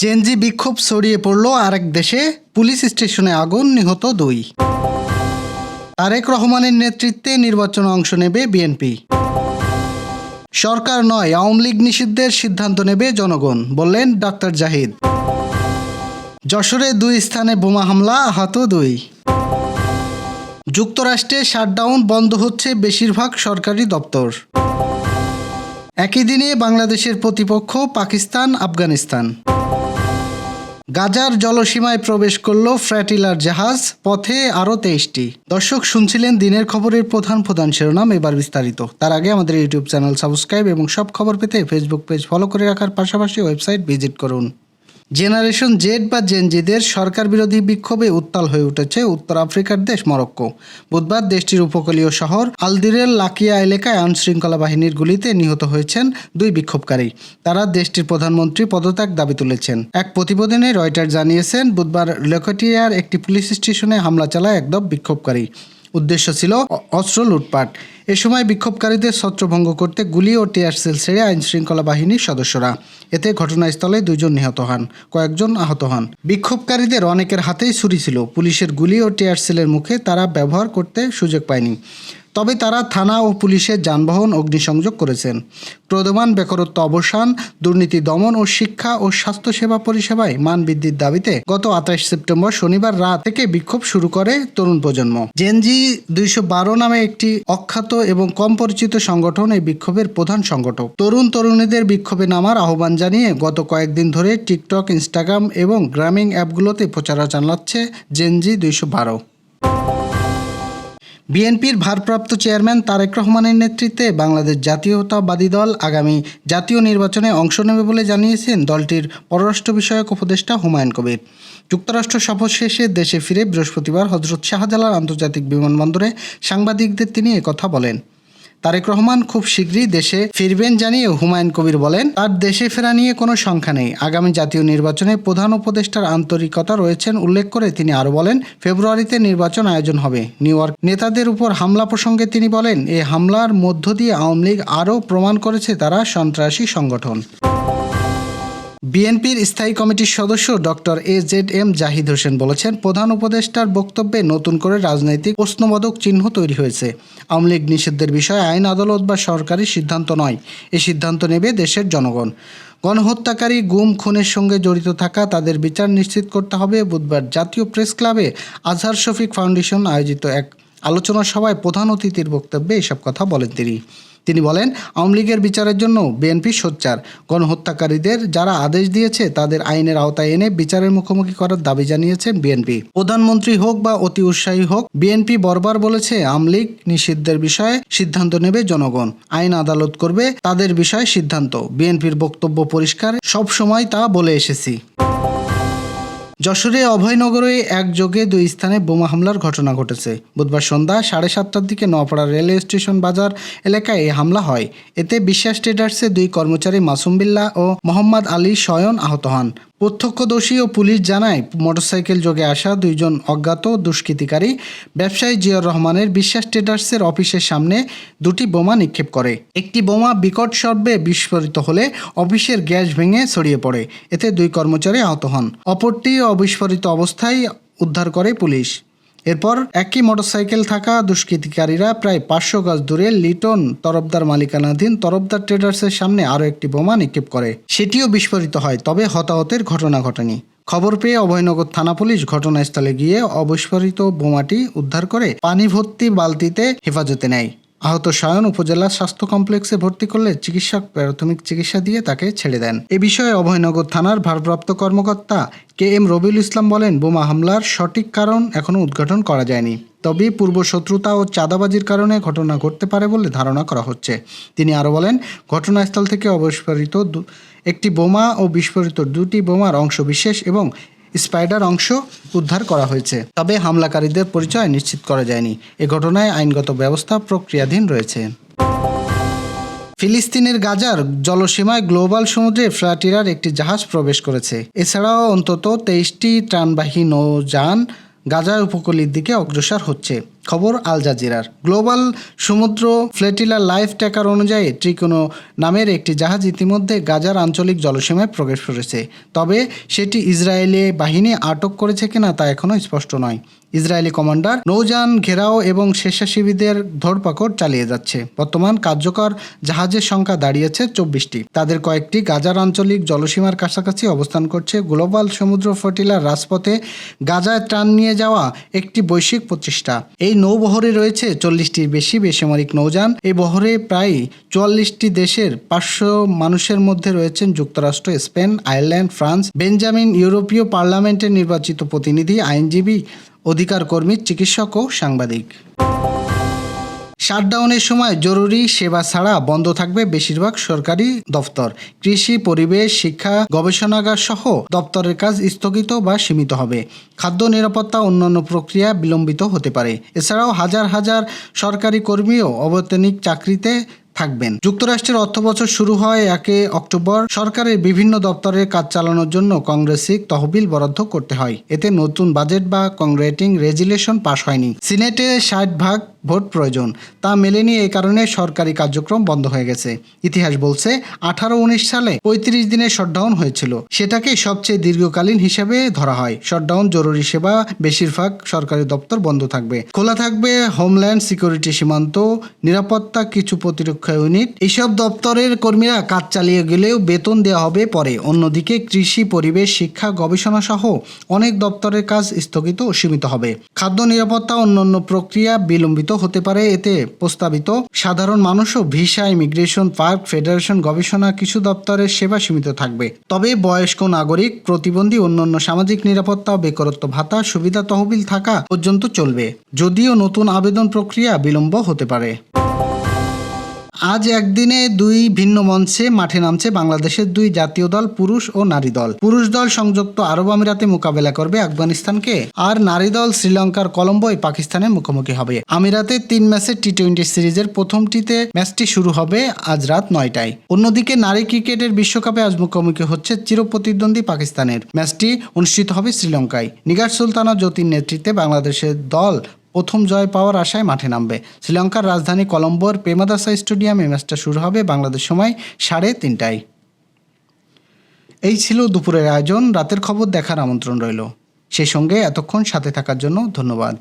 Gen Z বিক্ষোভ ছড়িয়ে পড়ল আরেক দেশে, পুলিশ স্টেশনে আগুন নিহত দুই। তারেক রহমানের নেতৃত্বে নির্বাচনে অংশ নেবে বিএনপি। সরকার নয়, আওয়ামী লীগ নিষিদ্ধের সিদ্ধান্ত নেবে জনগণ, বললেন ডাক্তার জাহিদ। যশোরে দুই স্থানে বোমা হামলা, আহত দুই। যুক্তরাষ্ট্রে শাটডাউন বন্ধ হচ্ছে বেশিরভাগ সরকারি দপ্তর। একই দিনে বাংলাদেশের প্রতিপক্ষ পাকিস্তান, আফগানিস্তান। গাজার জলসীমায় প্রবেশ করল ফ্র্যাটিলার জাহাজ, পথে আরও তেইশটি। দর্শক, শুনছিলেন দিনের খবরের প্রধান প্রধান শিরোনাম, এবার বিস্তারিত। তার আগে আমাদের ইউটিউব চ্যানেল সাবস্ক্রাইব এবং সব খবর পেতে ফেসবুক পেজ ফলো করে রাখার পাশাপাশি ওয়েবসাইট ভিজিট করুন। জেনারেশন জেড বা জেনজিদের সরকার বিরোধী বিক্ষোভে উত্তাল হয়ে উঠেছে উত্তর আফ্রিকার দেশ মরক্কো। বুধবার দেশটির উপকূলীয় শহর আলদিরের লাকিয়া এলাকায় আইন শৃঙ্খলা বাহিনীর গুলিতে নিহত হয়েছেন দুই বিক্ষোভকারী। তারা দেশটির প্রধানমন্ত্রী পদত্যাগ দাবি তুলেছেন। এক প্রতিবেদনে রয়টার জানিয়েছেন, বুধবার লেকটিয়ার একটি পুলিশ স্টেশনে হামলা চালায় একদম বিক্ষোভকারী। উদ্দেশ্য ছিল অস্ত্র লুটপাট। এ সময় বিক্ষোভকারীদের ছত্রভঙ্গ করতে গুলি ও টিয়ার সেল ছেড়ে আইন শৃঙ্খলা বাহিনীর সদস্যরা। এতে ঘটনাস্থলে দুজন নিহত হন, কয়েকজন আহত হন। বিক্ষোভকারীদের অনেকের হাতেই ছুরি ছিল। পুলিশের গুলি ও টিয়ার সেলের মুখে তারা ব্যবহার করতে সুযোগ পায়নি। তবে তারা থানা ও পুলিশের যানবাহন, অগ্নিসংযোগ করেছেন। প্রদমান, বেকারত্ব অবসান, দুর্নীতি দমন ও শিক্ষা ও স্বাস্থ্যসেবা পরিষেবায় মান বৃদ্ধির দাবিতে গত আঠাশ সেপ্টেম্বর শনিবার রাত থেকে বিক্ষোভ শুরু করে তরুণ প্রজন্ম। জেনজি দুইশো বারো নামে একটি অখ্যাত এবং কম পরিচিত সংগঠন এই বিক্ষোভের প্রধান সংগঠক। তরুণ তরুণীদের বিক্ষোভে নামার আহ্বান জানিয়ে গত কয়েকদিন ধরে টিকটক, ইনস্টাগ্রাম এবং গ্রামীণ অ্যাপগুলোতে প্রচারণা চালাচ্ছে জেনজি দুইশো বারো। বিএনপির ভারপ্রাপ্ত চেয়ারম্যান তারেক রহমানের নেতৃত্বে বাংলাদেশ জাতীয়তাবাদী দল আগামী জাতীয় নির্বাচনে অংশ নেবে বলে জানিয়েছেন দলটির পররাষ্ট্র বিষয়ক উপদেষ্টা হুমায়ুন কবির। যুক্তরাষ্ট্র সফর শেষে দেশে ফিরে বৃহস্পতিবার হজরত শাহজালাল আন্তর্জাতিক বিমানবন্দরে সাংবাদিকদের তিনি একথা বলেন। তারেক রহমান খুব শীঘ্রই দেশে ফিরবেন জানিয়ে হুমায়ুন কবির বলেন, তার দেশে ফেরা নিয়ে কোনো সংখ্যা নেই। আগামী জাতীয় নির্বাচনে প্রধান উপদেষ্টার আন্তরিকতা রয়েছেন উল্লেখ করে তিনি আরও বলেন, ফেব্রুয়ারিতে নির্বাচন আয়োজন হবে। নিউ ইয়র্ক নেতাদের উপর হামলা প্রসঙ্গে তিনি বলেন এই হামলার মধ্য দিয়ে আওয়ামী লীগ আরও প্রমাণ করেছে তারা সন্ত্রাসী সংগঠন। বিএনপির স্থায়ী কমিটির সদস্য doctor A Z M Zahid Hossain বলেছেন, প্রধান উপদেষ্টার বক্তব্যে নতুন করে রাজনৈতিক প্রশ্নবোধক চিহ্ন তৈরি হয়েছে। আওয়ামী লীগ নিষিদ্ধের বিষয়ে আইন আদালত বা সরকারি সিদ্ধান্ত নয়। এ সিদ্ধান্ত নেবে দেশের জনগণ। গণহত্যাকারী গুম, খুনের সঙ্গে জড়িত থাকা তাদের বিচার নিশ্চিত করতে হবে। বুধবার জাতীয় প্রেস ক্লাবে আজহার শফিক ফাউন্ডেশন আয়োজিত এক আলোচনা সভায় প্রধান অতিথির বক্তব্যে এসব কথা বলেন তিনি। তিনি বলেন, আওয়ামী লীগের বিচারের জন্য বিএনপি সোচ্চার। গণহত্যাকারীদের যারা আদেশ দিয়েছে, তাদের আইনের আওতায় এনে বিচারের মুখোমুখি করার দাবি জানিয়েছেন বিএনপি। প্রধানমন্ত্রী হোক বা অতি উৎসাহী হোক, বিএনপি বরবার বলেছে, আওয়ামী লীগ নিষিদ্ধের বিষয়ে সিদ্ধান্ত নেবে জনগণ। আইন আদালত করবে তাদের বিষয়ে সিদ্ধান্ত। বিএনপির বক্তব্য পরিষ্কার সব সময় তা বলে এসেছি। যশোরে অভয়নগরে একযোগে দুই স্থানে বোমা হামলার ঘটনা ঘটেছে। বুধবার সন্ধ্যা সাড়ে সাতটার দিকে নোয়াপাড়া রেলওয়ে স্টেশন বাজার এলাকায় এই হামলা হয়। এতে বিশ্বাস ট্রেডার্সের দুই কর্মচারী মাসুম বিল্লাহ ও মোহাম্মদ আলী শয়ন আহত হন। প্রত্যক্ষদর্শী ও পুলিশ জানায়, মোটরসাইকেল যোগে আসা দুইজন অজ্ঞাত দুষ্কৃতিকারী ব্যবসায়ী জিয়র রহমানের বিশ্বাস ট্রেডার্সের অফিসের সামনে দুটি বোমা নিক্ষেপ করে। একটি বোমা বিকট সর্বে বিস্ফোরিত হলে অফিসের গ্যাস ভেঙে ছড়িয়ে পড়ে। এতে দুই কর্মচারী আহত হন। অপরটি অবিস্ফোরিত অবস্থায় উদ্ধার করে পুলিশ। এরপর একই মোটরসাইকেল থাকা দুষ্কৃতিকারীরা প্রায় পাঁচশো গাজ দূরে লিটন তরফদার মালিকানাধীন তরফদার ট্রেডার্সের সামনে আরও একটি বোমা নিক্ষেপ করে। সেটিও বিস্ফোরিত হয়, তবে হতাহতের ঘটনা ঘটেনি। খবর পেয়ে অভয়নগর থানা পুলিশ ঘটনাস্থলে গিয়ে অবিস্ফোরিত বোমাটি উদ্ধার করে পানি ভর্তি বালতিতে হেফাজতে নেয়। আহত সায়ন উপজেলা স্বাস্থ্য কমপ্লেক্সে ভর্তি করলে চিকিৎসক প্রাথমিক চিকিৎসা দিয়ে তাকে ছেড়ে দেন। এ বিষয়ে অভয়নগর থানার ভারপ্রাপ্ত কর্মকর্তা কে এম রবিউল ইসলাম বলেন, বোমা হামলার সঠিক কারণ এখনও উদ্ঘাটন করা যায়নি। তবে পূর্ব শত্রুতা ও চাঁদাবাজির কারণে ঘটনা ঘটতে পারে বলে ধারণা করা হচ্ছে। তিনি আরও বলেন, ঘটনাস্থল থেকে অবিস্ফোরিত একটি বোমা ও বিস্ফোরিত দুটি বোমার অংশ বিশেষ এবং স্পাইডার অংশ উদ্ধার করা হয়েছে। তবে হামলাকারীদের পরিচয় নিশ্চিত করা যায়নি। এ ঘটনায় আইনগত ব্যবস্থা প্রক্রিয়াধীন রয়েছে। ফিলিস্তিনের গাজার জলসীমায় গ্লোবাল সমুদ্রে ফ্লাটিরার একটি জাহাজ প্রবেশ করেছে। এছাড়াও অন্তত তেইশটি ত্রাণবাহী নৌযান গাজার উপকূলের দিকে অগ্রসর হচ্ছে। খবর আল জাজিরার। গ্লোবাল সমুদ্র ফ্লেটিলা লাইফ ট্যাকার অনুযায়ী ট্রিকোনো নামের একটি জাহাজ ইতিমধ্যে গাজার আঞ্চলিক জলসীমায় প্রবেশ করেছে। তবে সেটি ইসরায়েলি বাহিনী আটক করেছে কিনা তা এখনও স্পষ্ট নয়। ইসরায়েলি কমান্ডার নৌযান ঘেরাও এবং স্বেচ্ছাসেবীদের ধরপাকড় চালিয়ে যাচ্ছে। বর্তমান কার্যকর জাহাজের সংখ্যা দাঁড়িয়েছে চব্বিশটি। তাদের কয়েকটি গাজার আঞ্চলিক জলসীমার কাছাকাছি অবস্থান করছে। গ্লোবাল সমুদ্র ফটিলার রাজপথে গাজায় ত্রাণ নিয়ে যাওয়া একটি বৈশ্বিক প্রচেষ্টা। এই নৌবহরে রয়েছে চল্লিশটির বেশি বেসামরিক নৌযান। এই বহরে প্রায় চুয়াল্লিশটি দেশের পাঁচশো মানুষের মধ্যে রয়েছেন যুক্তরাষ্ট্র, স্পেন, আয়ারল্যান্ড, ফ্রান্স। বেঞ্জামিন ইউরোপীয় পার্লামেন্টের নির্বাচিত প্রতিনিধি, আইনজীবী অধিকার কর্মী, চিকিৎসক ও সাংবাদিক। শাটডাউনের সময় জরুরি সেবা ছাড়া বন্ধ থাকবে বেশিরভাগ সরকারি দপ্তর কৃষি, পরিবেশ, শিক্ষা, গবেষণাগার সহ দপ্তরের কাজ স্থগিত বা সীমিত হবে। খাদ্য নিরাপত্তা অন্যান্য প্রক্রিয়া বিলম্বিত হতে পারে। এছাড়াও হাজার হাজার সরকারি কর্মীও অবৈতনিক চাকরিতে থাকবেন। যুক্তরাষ্ট্রের অর্থবছর শুরু হয় একে অক্টোবর। সরকারের বিভিন্ন দপ্তরের কাজ চালানোর জন্য কংগ্রেসিক তহবিল বরাদ্দ করতে হয়। এতে নতুন বাজেট বা কংগ্রেটিং রেজুলেশন পাশ হয়নি। সিনেটে ষাট ভাগ ভোট প্রয়োজন। তা মেলেনি এই কারণে সরকারি কার্যক্রম বন্ধ হয়ে গেছে। ইতিহাস বলছে, আঠারো উনিশ সালে পঁয়ত্রিশ দিনের শটডাউন হয়েছিল। সেটাকে সবচেয়ে দীর্ঘকালীন হিসেবে ধরা হয়। শটডাউন জরুরি সেবা বেশিরভাগ সরকারি দপ্তর বন্ধ থাকবে। খোলা থাকবে হোমল্যান্ড সিকিউরিটি সীমান্ত, নিরাপত্তা কিছু প্রতিরক্ষা ইউনিট এইসব দপ্তরের কর্মীরা কাজ চালিয়ে গেলেও বেতন দেওয়া হবে পরে। অন্যদিকে কৃষি, পরিবেশ, শিক্ষা, গবেষণা সহ অনেক দপ্তরের কাজ স্থগিত ও সীমিত হবে। খাদ্য নিরাপত্তা, অন্যান্য প্রক্রিয়া বিলম্বিত হতে পারে। এতে প্রস্তাবিত সাধারণ মানুষও ভিসা, ইমিগ্রেশন, পার্ক, ফেডারেশন, গবেষণা, কিছু দপ্তরের সেবা সীমিত থাকবে। তবে বয়স্ক নাগরিক, প্রতিবন্ধী, অন্যান্য সামাজিক নিরাপত্তা ও বেকারত্ব ভাতা, সুবিধা, তহবিল থাকা পর্যন্ত চলবে। যদিও নতুন আবেদন প্রক্রিয়া বিলম্ব হতে পারে। আজ একদিনে দুই ভিন্ন মঞ্চে মাঠে নামছে বাংলাদেশের দুই জাতীয় দল, পুরুষ ও নারী দল। পুরুষ দল সংযুক্ত আরব আমিরাতে মোকাবেলা করবে আফগানিস্তানকে, আর নারী দল শ্রীলঙ্কার কলম্বোয় পাকিস্তানের মুখোমুখি হবে। আমিরাতে তিন ম্যাচের টি টোয়েন্টি সিরিজের প্রথমটিতে ম্যাচটি শুরু হবে আজ রাত নয়টায়। অন্যদিকে নারী ক্রিকেটের বিশ্বকাপে আজ মুখোমুখি হচ্ছে চিরপ্রতিদ্বন্দ্বী পাকিস্তানের। ম্যাচটি অনুষ্ঠিত হবে শ্রীলঙ্কায়। নিগার সুলতানা জ্যোতির নেতৃত্বে বাংলাদেশের দল প্রথম জয় পাওয়ার আশায় মাঠে নামবে। শ্রীলঙ্কার রাজধানী কলম্বোর পেমাদাসা স্টেডিয়ামে ম্যাচটা শুরু হবে বাংলাদেশ সময় সাড়ে তিনটায়। এই ছিল দুপুরের আয়োজন। রাতের খবর দেখার আমন্ত্রণ রইল। সেই সঙ্গে এতক্ষণ সাথে থাকার জন্য ধন্যবাদ।